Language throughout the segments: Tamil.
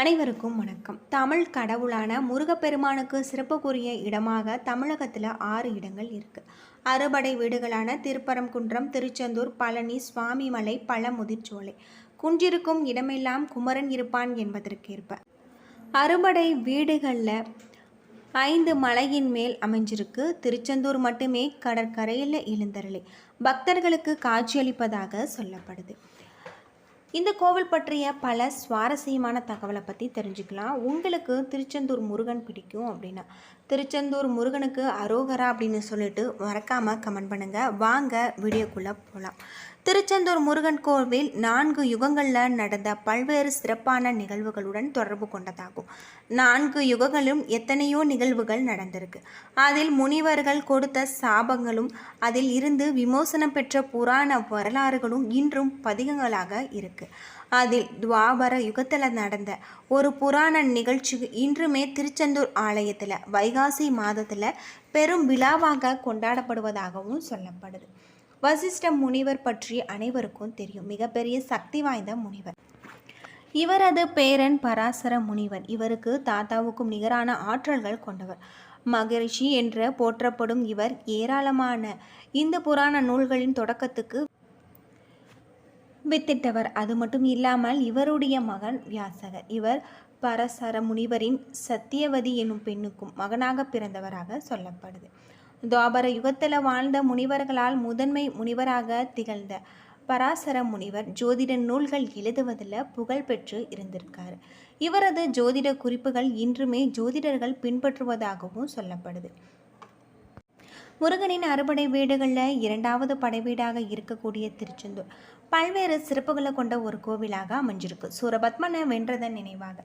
அனைவருக்கும் வணக்கம். தமிழ் கடவுளான முருகப்பெருமானுக்கு சிறப்புக்குரிய இடமாக தமிழகத்தில் ஆறு இடங்கள் இருக்கு. அறுபடை வீடுகளான திருப்பரங்குன்றம் திருச்செந்தூர் பழனி சுவாமிமலை பழமுதிர்ச்சோலை குன்றிருக்கும் இடமெல்லாம் குமரன் இருப்பான் என்பதற்கேற்ப. அறுபடை வீடுகளில் ஐந்து மலையின் மேல் அமைஞ்சிருக்கு. திருச்செந்தூர் மட்டுமே கடற்கரையில் எழுந்தரலை பக்தர்களுக்கு காட்சியளிப்பதாக சொல்லப்படுது. இந்த கோவில் பற்றிய பல சுவாரஸ்யமான தகவலை பற்றி தெரிஞ்சுக்கலாம். உங்களுக்கு திருச்செந்தூர் முருகன் பிடிக்கும் அப்படின்னா திருச்செந்தூர் முருகனுக்கு அரோகரா அப்படின்னு சொல்லிட்டு மறக்காமல் கமெண்ட் பண்ணுங்கள் வாங்க வீடியோக்குள்ளே போகலாம் திருச்செந்தூர் முருகன் கோவில் நான்கு யுகங்களில் நடந்த பல்வேறு சிறப்பான நிகழ்வுகளுடன் தொடர்பு கொண்டதாகும். நான்கு யுகங்களும் எத்தனையோ நிகழ்வுகள் நடந்திருக்கு. அதில் முனிவர்கள் கொடுத்த சாபங்களும் அதில் இருந்து விமோசனம் பெற்ற புராண வரலாறுகளும் இன்றும் பதிகங்களாக இருக்கு. அதில் துவாபர யுகத்தில் நடந்த ஒரு புராண நிகழ்ச்சி இன்றுமே திருச்செந்தூர் ஆலயத்தில் வைகாசி மாதத்தில் பெரும் விழாவாக கொண்டாடப்படுவதாகவும் சொல்லப்படுது. வசிஷ்ட முனிவர் பற்றி அனைவருக்கும் தெரியும். மிகப்பெரிய சக்தி வாய்ந்த முனிவர். இவரது பேரன் பராசர முனிவர். இவருக்கு தாத்தாவுக்கும் நிகரான ஆற்றல்கள் கொண்டவர். மகரிஷி என்று போற்றப்படும் இவர் ஏராளமான இந்த புராண நூல்களின் தொடக்கத்துக்கு வித்திட்டவர். அது மட்டும் இல்லாமல் இவருடைய மகன் வியாசகர். இவர் பரசர முனிவரின் சத்தியவதி என்னும் பெண்ணுக்கும் மகனாக பிறந்தவராக சொல்லப்படுது. துவாபர யுகத்தில் வாழ்ந்த முனிவர்களால் முதன்மை முனிவராக திகழ்ந்த பராசர முனிவர் ஜோதிட நூல்கள் எழுதுவதில் புகழ்பெற்று இருந்திருக்கார். இவரது ஜோதிட குறிப்புகள் இன்றுமே ஜோதிடர்கள் பின்பற்றுவதாகவும் சொல்லப்படுது. முருகனின் அறுபடை வீடுகளில் இரண்டாவது படைவீடாக இருக்கக்கூடிய திருச்செந்தூர். பல்வேறு சிறப்புகளை கொண்ட ஒரு கோவிலாக அமைஞ்சிருக்கு. சூரபத்மனை வென்றதன் நினைவாக.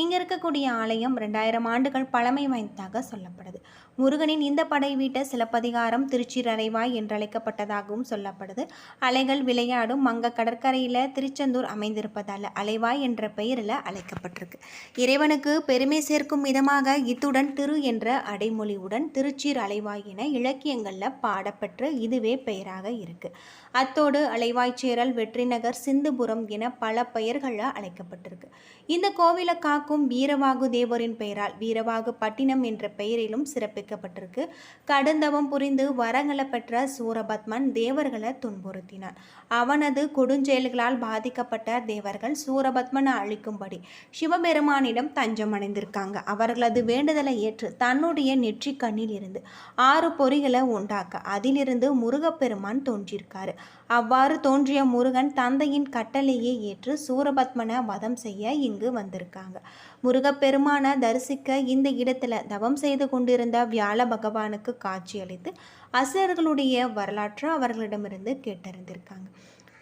இங்கே இருக்கக்கூடிய ஆலயம் ரெண்டாயிரம் ஆண்டுகள் பழமை வாய்ந்ததாக சொல்லப்படுது. முருகனின் இந்த படை வீட்ட சிலப்பதிகாரம் திருச்சிரறைவாய் என்றழைக்கப்பட்டதாகவும் சொல்லப்படுது. அலைகள் விளையாடும் மங்க கடற்கரையில் திருச்செந்தூர் அமைந்திருப்பதால் அலைவாய் என்ற பெயரில் அழைக்கப்பட்டிருக்கு. இறைவனுக்கு பெருமை சேர்க்கும் விதமாக இத்துடன் திரு என்ற அடைமொழியுடன் திருச்சீர் அலைவாய் என இலக்கியங்களில் பாடப்பெற்று இதுவே பெயராக இருக்குது அத்தோடு அலைவாய்ச்சேரல் வெற்றிநகர் சிந்துபுரம் என பல பெயர்களில் அழைக்கப்பட்டிருக்கு. இந்த கோவிலை காக்கும் வீரவாகு தேவரின் பெயரால் வீரவாகு பட்டினம் என்ற பெயரிலும் சிறப்பிக்கப்பட்டிருக்கு. கடுந்தவம் புரிந்து வரங்களை பெற்ற சூரபத்மன் தேவர்களை துன்புறுத்தினான் அவனது கொடுஞ்செயல்களால் பாதிக்கப்பட்ட தேவர்கள் சூரபத்மனை அழிக்கும்படி சிவபெருமானிடம் தஞ்சம் அடைந்திருக்காங்க அவர்களது வேண்டுதலை ஏற்று தன்னுடைய நெற்றி கண்ணில் இருந்து ஆறு பொறிகளை உண்டாக்க அதிலிருந்து முருகப்பெருமான் தோன்றியிருக்காரு. அவ்வாறு தோன்றிய முருகன் தந்தையின் கட்டளையை ஏற்று சூரபத்மனை வதம் செய்ய இங்கு வந்திருக்காங்க. முருகப்பெருமானை தரிசிக்க இந்த இடத்துல தவம் செய்து கொண்டிருந்த வியாழ பகவானுக்கு காட்சியளித்து அசுரர்களுடைய வரலாற்றை அவர்களிடமிருந்து கேட்டறிந்திருக்காங்க.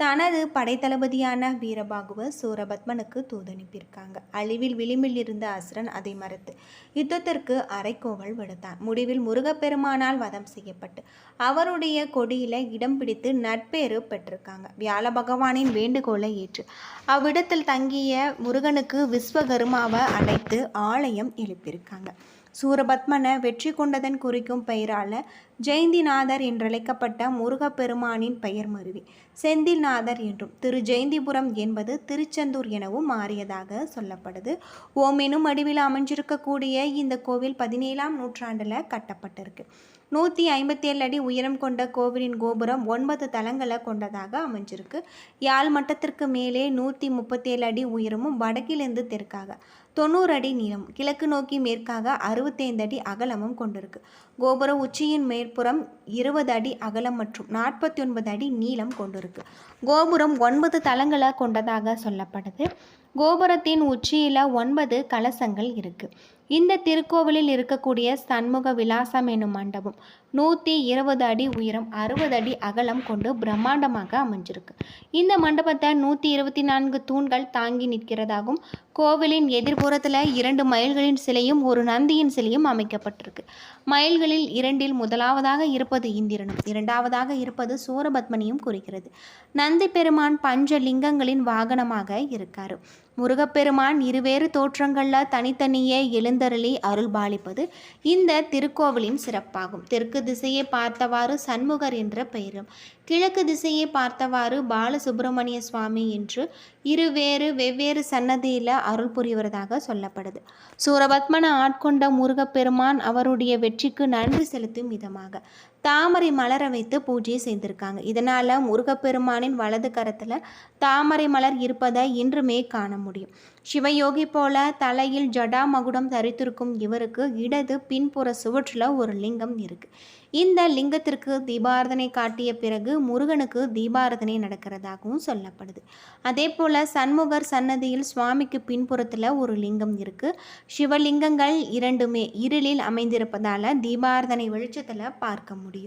தனது படைத்தளபதியான வீரபாகுவ சூரபத்மனுக்கு தூதனுப்பியிருக்காங்க அழிவில் விளிம்பில் இருந்த அசுரன் அதை மறுத்து யுத்தத்திற்கு அரைக்கோவல் விடுத்தான். முடிவில் முருகப்பெருமானால் வதம் செய்யப்பட்டு அவருடைய கொடியில இடம் பிடித்து நட்பேறு பெற்றிருக்காங்க. வியாழ பகவானின் வேண்டுகோளை ஏற்று அவ்விடத்தில் தங்கிய முருகனுக்கு விஸ்வகர்மாவை அழைத்து ஆலயம் எழுப்பியிருக்காங்க. சூரபத்மனை வெற்றி கொண்டதன் குறிக்கும் பெயரால ஜெயந்திநாதர் என்றழைக்கப்பட்ட முருகப்பெருமானின் பெயர் மருவி. செந்தில்நாதர் என்றும் திரு ஜெயந்திபுரம் என்பது திருச்செந்தூர் எனவும் மாறியதாக சொல்லப்படுது. ஓமெனும் அடிவில் அமைஞ்சிருக்கக்கூடிய இந்த கோவில் பதினேழாம் நூற்றாண்டில் கட்டப்பட்டிருக்கு. நூற்றி ஐம்பத்தி ஏழு அடி உயரம் கொண்ட கோவிலின் கோபுரம் ஒன்பது தளங்களை கொண்டதாக அமைஞ்சிருக்கு. யாழ் மட்டத்திற்கு மேலே நூற்றி முப்பத்தேழு அடி உயரமும் வடக்கிலிருந்து தெற்காக. தொண்ணூறு அடி நீளம் கிழக்கு நோக்கி மேற்காக அறுபத்தைந்து அடி அகலமும் கொண்டிருக்கு. கோபுர உச்சியின் மேற்புறம் இருபது அடி அகலம் மற்றும் நாற்பத்தி ஒன்பது அடி நீளம் கொண்டிருக்கு. கோபுரம் ஒன்பது தளங்களை கொண்டதாக சொல்லப்படுது. கோபுரத்தின் உச்சியில் ஒன்பது கலசங்கள் இருக்கு. இந்த திருக்கோவிலில் இருக்கக்கூடிய சண்முக விலாசம் என்னும் மண்டபம் நூற்றி இருபது அடி உயரம் அறுபது அடி அகலம் கொண்டு பிரம்மாண்டமாக அமைஞ்சிருக்கு. இந்த மண்டபத்தை நூற்றி இருபத்தி நான்கு தூண்கள் தாங்கி நிற்கிறதாகவும் கோவிலின் எதிர்புறத்தில் இரண்டு மயில்களின் சிலையும் ஒரு நந்தியின் சிலையும் அமைக்கப்பட்டிருக்கு. மயில்களில் இரண்டில் முதலாவதாக இருப்பது இந்திரனும் இரண்டாவதாக இருப்பது சூரபத்மனியும் குறிக்கிறது. நந்தி பெருமான் பஞ்ச லிங்கங்களின் வாகனமாக இருக்காரு. முருகப்பெருமான் இருவேறு தோற்றங்களில் தனித்தனியே எழுந்தருளி அருள்பாலிப்பது இந்த திருக்கோவிலின் சிறப்பாகும். தெற்கு திசையை பார்த்தவாறு சண்முகர் என்ற பெயரும் கிழக்கு திசையை பார்த்தவாறு பாலசுப்பிரமணிய சுவாமி என்று இருவேறு வெவ்வேறு சன்னதியில் அருள் புரிவதாக சொல்லப்படுது. சூரபத்மனை ஆட்கொண்ட முருகப்பெருமான் அவருடைய வெற்றிக்கு நன்றி செலுத்தும் விதமாக. தாமரை மலர வைத்து பூஜை செய்திருக்காங்க. இதனால் முருகப்பெருமானின் வலது கரத்தில் தாமரை மலர் இருப்பதை இன்றுமே காண முடியும். சிவயோகி போல தலையில் ஜடா மகுடம் தரித்திருக்கும் இவருக்கு இடது பின்புற சுவற்றில் ஒரு லிங்கம் இருக்கு. இந்த லிங்கத்திற்கு தீபாரதனை காட்டிய பிறகு முருகனுக்கு தீபாரதனை நடக்கிறதாகவும் சொல்லப்படுது. அதே போல் சண்முகர் சன்னதியில் சுவாமிக்கு பின்புறத்தில் ஒரு லிங்கம் இருக்கு. சிவலிங்கங்கள் இரண்டுமே இருளில் அமைந்திருப்பதால் தீபாரதனை வெளிச்சத்தில் பார்க்க முடியும்.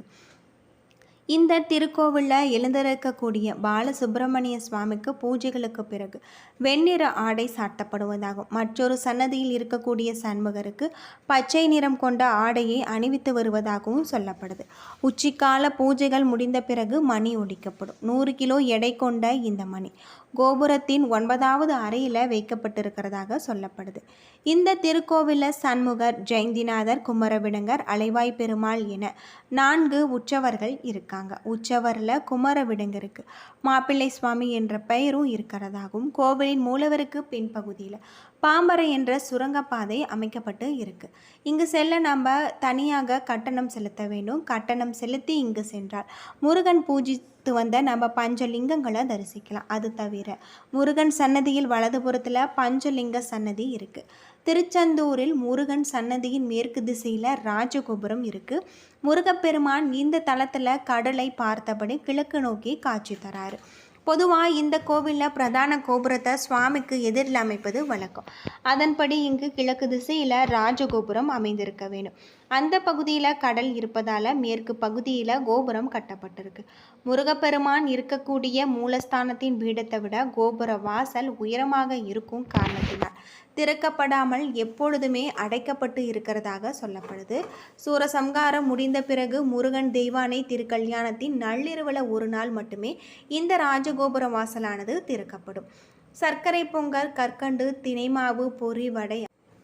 இந்த திருக்கோவிலில் எழுந்திருக்கக்கூடிய பாலசுப்பிரமணிய சுவாமிக்கு பூஜைகளுக்கு பிறகு வெண்ணிற ஆடை சாட்டப்படுவதாகும். மற்றொரு சன்னதியில் இருக்கக்கூடிய சண்முகருக்கு பச்சை நிறம் கொண்ட ஆடையை அணிவித்து வருவதாகவும் சொல்லப்படுது. உச்சிக்கால பூஜைகள் முடிந்த பிறகு மணி ஒடிக்கப்படும். நூறு கிலோ எடை கொண்ட இந்த மணி. கோபுரத்தின் ஒன்பதாவது அறையில் வைக்கப்பட்டிருக்கிறதாக சொல்லப்படுது. இந்த திருக்கோவிலில் சண்முகர் ஜெயந்திநாதர் குமரவிடங்கர் அலைவாய் பெருமாள் என நான்கு உற்சவர்கள் இருக்காங்க. உற்சவரில் குமரவிடங்கருக்கு மாப்பிள்ளை சுவாமி என்ற பெயரும் இருக்கிறதாகவும் கோவிலின் மூலவருக்கு பின்பகுதியில். பாம்பரை என்ற சுரங்கப்பாதை அமைக்கப்பட்டு இருக்குது இங்கு செல்ல நம்ம தனியாக கட்டணம் செலுத்த வேண்டும். கட்டணம் செலுத்தி இங்கு சென்றால் முருகன் பூஜித்து வந்த நம்ம பஞ்சலிங்கங்களை தரிசிக்கலாம். அது தவிர முருகன் சன்னதியில் வலதுபுறத்தில் பஞ்சலிங்க சன்னதி இருக்குது திருச்செந்தூரில் முருகன் சன்னதியின் மேற்கு திசையில் ராஜகோபுரம் இருக்குது முருகப்பெருமான் இந்த தளத்தில் கடலை பார்த்தபடி கிழக்கு நோக்கி காட்சி தராரு. பொதுவாக இந்த கோவிலில் பிரதான கோபுரத்தை சுவாமிக்கு எதிரில் அமைப்பது வழக்கம். அதன்படி இங்கு கிழக்கு திசையில் ராஜகோபுரம் அமைந்திருக்க வேண்டும். அந்த பகுதியில் கடல் இருப்பதால் மேற்கு பகுதியில் கோபுரம் கட்டப்பட்டிருக்கு. முருகப்பெருமான் இருக்கக்கூடிய மூலஸ்தானத்தின் பீடத்தை விட கோபுர வாசல் உயரமாக இருக்கும் காரணத்தினால் திறக்கப்படாமல் எப்பொழுதுமே அடைக்கப்பட்டு இருக்கிறதாக சொல்லப்படுது. சூரசம்காரம் முடிந்த பிறகு முருகன் தெய்வானை திருக்கல்யாணத்தின் நள்ளிரவில் ஒரு நாள் மட்டுமே இந்த ராஜகோபுர வாசலானது திறக்கப்படும். சர்க்கரை பொங்கல் கற்கண்டு தினைமாவு பொறி வடை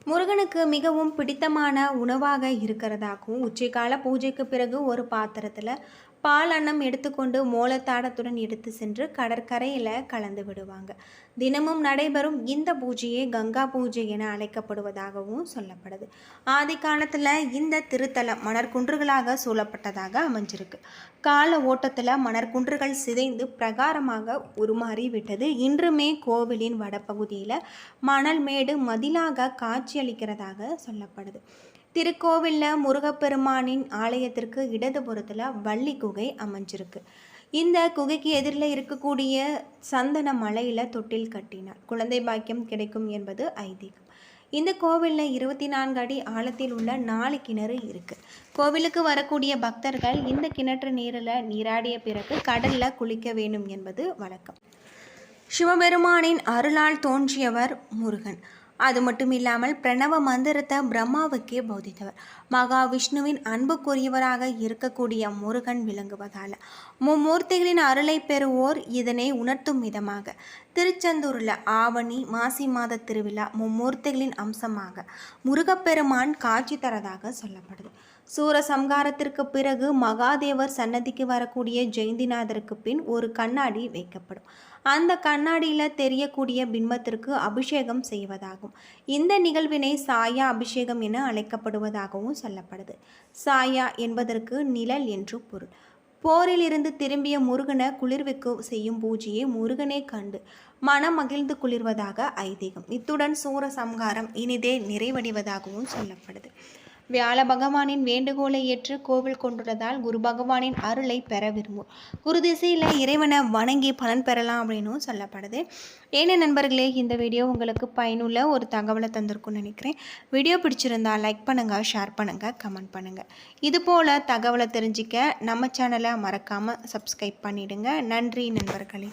முருகனுக்கு மிகவும் பிடித்தமான உணவாக இருக்கிறதாகவும் உச்சிக்கால பூஜைக்கு பிறகு ஒரு பாத்திரத்தில் பால் அன்னம் எடுத்துக்கொண்டு மோலத்தாடத்துடன் எடுத்து சென்று கடற்கரையில் கலந்து விடுவாங்க. தினமும் நடைபெறும் இந்த பூஜையே கங்கா பூஜை என அழைக்கப்படுவதாகவும் சொல்லப்படுது. ஆதி காலத்தில் இந்த திருத்தலம் மணற்குன்றுகளாக சூழப்பட்டதாக அமைஞ்சிருக்கு. கால ஓட்டத்தில் மணற்குன்றுகள் சிதைந்து பிரகாரமாக உருமாறி விட்டது. இன்றுமே கோவிலின் வடபகுதியில் மணல் மேடு மதிலாக காட்சியளிக்கிறதாக சொல்லப்படுது. திருக்கோவிலில் முருகப்பெருமானின் ஆலயத்திற்கு இடதுபுறத்தில் வள்ளி குகை அமைஞ்சிருக்கு. இந்த குகைக்கு எதிரில் இருக்கக்கூடிய சந்தன மலையில் தொட்டில் கட்டினார். குழந்தை பாக்கியம் கிடைக்கும் என்பது ஐதீகம். இந்த கோவிலில் இருபத்தி நான்கு அடி ஆழத்தில் உள்ள நாலு கிணறு இருக்குது கோவிலுக்கு வரக்கூடிய பக்தர்கள் இந்த கிணற்று நீரில் நீராடிய பிறகு கடலில் குளிக்க வேண்டும் என்பது வழக்கம். சிவபெருமானின் அருளால் தோன்றியவர் முருகன். அது மட்டும் இல்லாமல் பிரணவ மந்திரத்தை பிரம்மாவுக்கே போதித்தவர். மகாவிஷ்ணுவின் அன்புக்குரியவராக இருக்கக்கூடிய முருகன் விளங்குவதால். மும்மூர்த்திகளின் அருளை பெறுவோர் இதனை உணர்த்தும் விதமாக. திருச்செந்தூரில் ஆவணி மாசி மாத திருவிழா மும்மூர்த்திகளின் அம்சமாக முருகப்பெருமான் காட்சி தரதாக சொல்லப்படுது. சூரசம்காரத்திற்கு பிறகு மகாதேவர் சன்னதிக்கு வரக்கூடிய ஜெயந்திநாதருக்கு பின் ஒரு கண்ணாடி வைக்கப்படும். அந்த கண்ணாடியில் தெரியக்கூடிய பிம்பத்திற்கு அபிஷேகம் செய்வதாகும். இந்த நிகழ்வினை சாயா அபிஷேகம் என அழைக்கப்படுவதாகவும் சொல்லப்படுது. சாயா என்பதற்கு நிழல் என்று பொருள். போரிலிருந்து திரும்பிய முருகனை குளிர்விக்கு செய்யும் பூஜையை முருகனே கண்டு மனம் மகிழ்ந்து குளிர்வதாக ஐதீகம். இத்துடன் சூரசம்ஹாரம் இனிதே நிறைவடைவதாகவும் சொல்லப்படுது. வியாழ பகவானின் வேண்டுகோளை ஏற்று கோவில் கொண்டுள்ளதால் குரு பகவானின் அருளை பெற விரும்பும் குரு திசையில் இறைவனை வணங்கி பலன் பெறலாம் அப்படின்னும் சொல்லப்படுது. ஏன நண்பர்களே இந்த வீடியோ உங்களுக்கு பயனுள்ள ஒரு தகவலை தந்திருக்கும்னு நினைக்கிறேன். வீடியோ பிடிச்சிருந்தா லைக் பண்ணுங்கள் ஷேர் பண்ணுங்கள் கமெண்ட் பண்ணுங்கள் இது போல் தகவலை தெரிஞ்சிக்க நம்ம சேனலை மறக்காமல் சப்ஸ்கிரைப் பண்ணிவிடுங்க நன்றி நண்பர்களே.